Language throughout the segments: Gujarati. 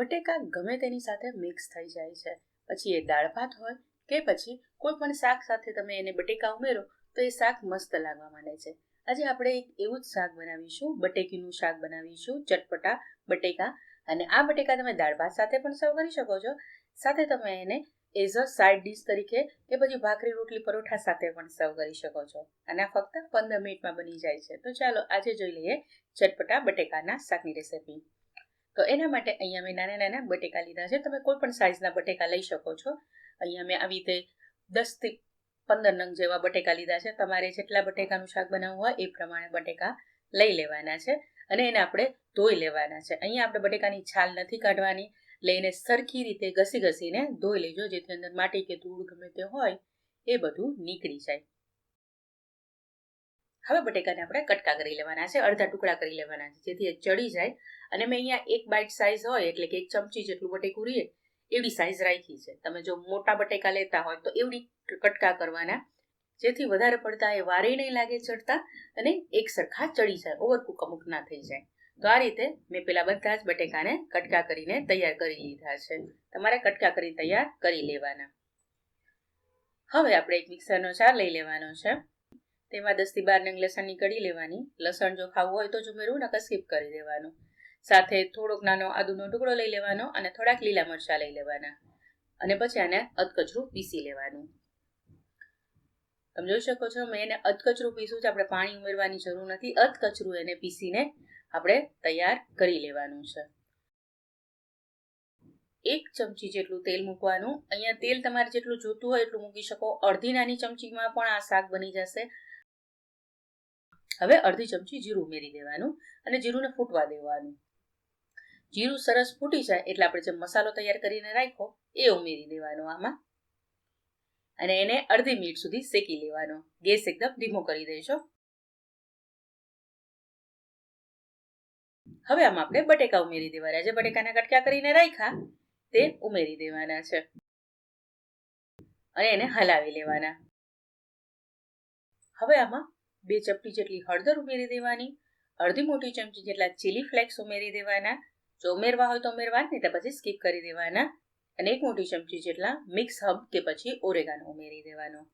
બટેકા ગમે તેની સાથે મિક્સ થઈ જાય છે. પછી એ દાળ ભાત હોય કે પછી કોઈ પણ શાક સાથે તમે એને બટેકા ઉમેરો, તો એ શાક મસ્ત લાગવા માંડે છે. આજે આપણે એક એવું જ શાક બનાવીશું, બટેકીનું શાક બનાવીશું, ચટપટા, બટેકા અને આ બટેકા તમે દાળ ભાત સાથે પણ સર્વ કરી શકો છો. સાથે તમે એને એઝ અ સાઇડ ડિશ તરીકે કે પછી ભાખરી, રોટલી, પરોઠા સાથે પણ સર્વ કરી શકો છો. અને આ ફક્ત પંદર મિનિટમાં બની જાય છે. તો ચાલો આજે જોઈ લઈએ ચટપટા બટેકાના શાકની રેસીપી તો એના માટે અહીંયા મેં નાના નાના બટેકા લીધા છે. તમે કોઈ પણ સાઇઝના બટેકા લઈ શકો છો. અહીંયા મેં આવી રીતે દસથી પંદર નંગ જેવા બટેકા લીધા છે. તમારે જેટલા બટેકાનું શાક બનાવવું હોય એ પ્રમાણે બટેકા લઈ લેવાના છે અને એને આપણે ધોઈ લેવાના છે. અહીંયા આપણે બટેકાની છાલ નથી કાઢવાની. લઈને સરખી રીતે ઘસી ઘસીને ધોઈ લેજો. જેથી અંદર માટી કે ધૂળ ગમે તે હોય એ બધું નીકળી જાય. હવે બટેકાને આપણે કટકા કરી લેવાના છે, અડધા ટુકડા કરી લેવાના છે, જેથી એ ચડી જાય. અને મેં અહીંયા એક બાઇટ સાઇઝ હોય, એટલે કે એક ચમચી જેટલું બટેકું રહીએ એવડી સાઇઝ રાખી છે. તમે જો મોટા બટેકા લેતા હોય, તો એવડી કટકા કરવાના. જેથી વધારે પડતા એ વારે નહીં લાગે ચડતા અને એક સરખા ચડી જાય ઓવરકુક અમુક ના થઈ જાય. તો આ રીતે મેં પેલા બધા જ બટેકાને કટકા કરીને તૈયાર કરી લીધા છે. તમારે કટકા કરી તૈયાર કરી લેવાના. હવે આપણે એક મિક્સરનો ચાર લઈ લેવાનો છે. તેમાં દસથી બાર નંગ લસણની કડી લેવાની. લસણ જો ખાવું હોય તો જ ઉમેરવું, નકર સ્કીપ કરી દેવાનું. સાથે થોડોક નાનો આદુનો ટુકડો લઈ લેવાનો અને થોડાક લીલા મરચાં લઈ લેવાના. અને પછી આને અધકચરું પીસી લેવાનું. તમે જોઈ શકો છો, મેં એને અધકચરું પીસું છે, આપણે પાણી ઉમેરવાની જરૂર નથી. અધકચરું એને પીસીને આપણે તૈયાર કરી લેવાનું છે. એક ચમચી જેટલું તેલ મૂકવાનું. અહીંયા તેલ તમારે જેટલું જોતું હોય એટલું મૂકી શકો. અડધી નાની ચમચીમાં પણ આ શાક બની જશે. હવે અડધી ચમચી જીરું ઉમેરી દેવાનું અને જીરુંને ફૂટવા દેવાનું. જીરું સરસ ફૂટી જાય એટલે આપણે જે મસાલો તૈયાર કરીને રાખ્યો એ ઉમેરી દેવાનો આમાં. અને એને અડધી મિનિટ સુધી શેકી લેવાનો. ગેસ એકદમ ધીમો કરી દેજો. હવે આમાં આપણે બટેકા ઉમેરી દેવાના જે બટેકાના કટકા કરીને રાખ્યા, તે ઉમેરી દેવાના છે. અને એને હલાવી લેવાના. હવે આમાં બે ચપટી જેટલી હળદર ઉમેરી દેવાની, અડધી મોટી ચમચી જેટલા ચીલી ફ્લેક્સ ઉમેરી દેવાના, જો ઉમેરવા હોય તો ઉમેરવા, નહીં તો પછી સ્કીપ કરી દેવાના, અને એક મોટી ચમચી જેટલા મિક્સ હબ કે પછી ઓરેગાનો ઉમેરી દેવાનો.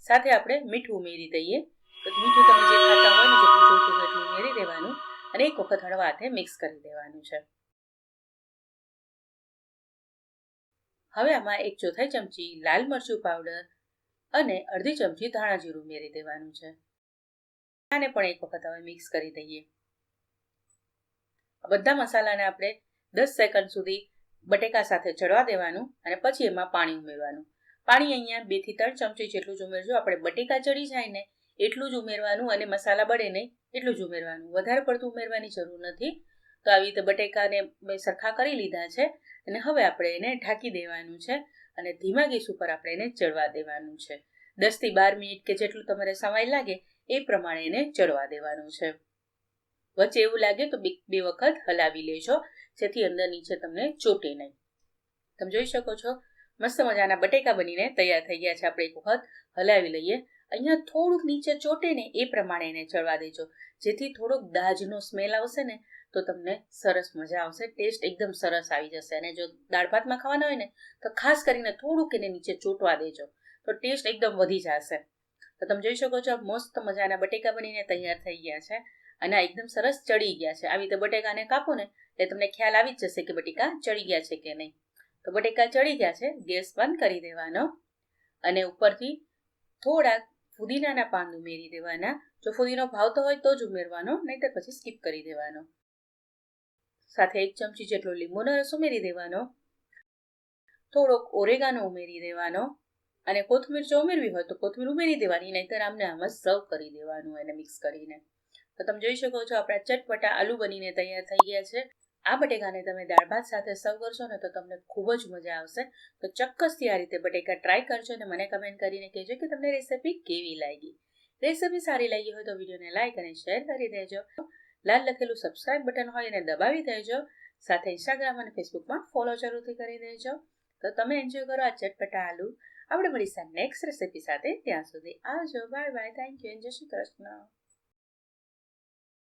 સાથે આપણે મીઠું ઉમેરી દઈએ. તો મીઠું તમે જે ખાતા હોય ને જેટલું જોઈતું હોય ઉમેરી દેવાનું, અને એક વખત હળવા હાથે મિક્સ કરી દેવાનું છે. હવે આમાં એક ચોથાઈ ચમચી લાલ મરચું પાવડર અને અડધી ચમચી ધાણા જીરું ઉમેરી દેવાનું છે. આને પણ એક વખત હવે મિક્સ કરી દઈએ. બધા મસાલાને આપણે દસ સેકન્ડ સુધી બટેકા સાથે ચડવા દેવાનું અને પછી એમાં પાણી ઉમેરવાનું. પાણી અહીંયા બેથી ત્રણ ચમચી જેટલું જ ઉમેરજો. આપણે બટેકા ચડી જાય ને એટલું જ ઉમેરવાનું અને મસાલા બળે નહીં એટલું જ ઉમેરવાનું. વધારે પડતું ઉમેરવાની જરૂર નથી. તો આવી રીતે બટેકાને મેં સરખા કરી લીધા છે અને હવે આપણે એને ઢાંકી દેવાનું છે અને ધીમા ગેસ ઉપર આપણે એને ચડવા દેવાનું છે. દસથી બાર મિનિટ કે જેટલું તમારે સમય લાગે એ પ્રમાણે એને ચડવા દેવાનું છે. વચ્ચે એવું લાગે તો બે વખત હલાવી લેજો, જેથી અંદર નીચે તમને ચોટે નહીં. તમે જોઈ શકો છો, મસ્ત મજાના બટેકા બનીને તૈયાર થઈ ગયા છે. આપણે એક વખત હલાવી લઈએ. અહીંયા થોડુંક નીચે ચોટે ને એ પ્રમાણે એને ચડવા દેજો. જેથી થોડોક દાજનો સ્મેલ આવશે ને, તો તમને સરસ મજા આવશે. ટેસ્ટ એકદમ સરસ આવી જશે. અને જો દાળ ભાતમાં ખાવાના હોય ને, તો ખાસ કરીને થોડુંક એને નીચે ચોટવા દેજો. તો ટેસ્ટ એકદમ વધી જશે. તો તમે જોઈ શકો છો, મસ્ત મજાના બટેકા બનીને તૈયાર થઈ ગયા છે અને આ એકદમ સરસ ચડી ગયા છે. આવી રીતે બટેકાને કાપો ને એટલે તમને ખ્યાલ આવી જ જશે કે બટેકા ચડી ગયા છે કે નહીં. તો બટેકા ચડી ગયા છે, ગેસ બંધ કરી દેવાનો અને ઉપરથી થોડાક ફુદીનાના પાન ઉમેરી દેવાના. જો ફુદીનો ભાવતો હોય તો જ ઉમેરવાનો, નહીતર પછી સ્કીપ કરી દેવાનો. સાથે એક ચમચી જેટલો લીંબુનો રસ ઉમેરી દેવાનો. થોડોક ઓરેગાનો ઉમેરી દેવાનો. અને કોથમીર જો ઉમેરવી હોય તો કોથમીર ઉમેરી દેવાની, નહીતર આમને આમ જ સર્વ કરી દેવાનું એને મિક્સ કરીને. તો તમે જોઈ શકો છો, આપણા ચટપટા આલુ બનીને તૈયાર થઈ ગયા છે. આ બટેકાને તમે દાળ ભાત સાથે સર્વ કરશો ને તો તમને ખૂબ જ મજા આવશે. તો ચોક્કસથી આ રીતે બટેકા ટ્રાય કરજો અને મને કમેન્ટ કરીને કહેજો કે તમને રેસીપી કેવી લાગી. રેસીપી સારી લાગી હોય તો વિડીયોને લાઇક અને શેર કરી દેજો. લાલ લખેલું સબસ્ક્રાઇબ બટન હોય એને દબાવી દેજો. સાથે ઇન્સ્ટાગ્રામ અને ફેસબુકમાં ફોલો જરૂરથી કરી દેજો. તો તમે એન્જોય કરો આ ચટપટા આલુ. આપણે મળીશું નેક્સ્ટ રેસીપી સાથે ત્યાં સુધી આવજો. બાય બાય થેન્ક યુ જય શ્રી કૃષ્ણ.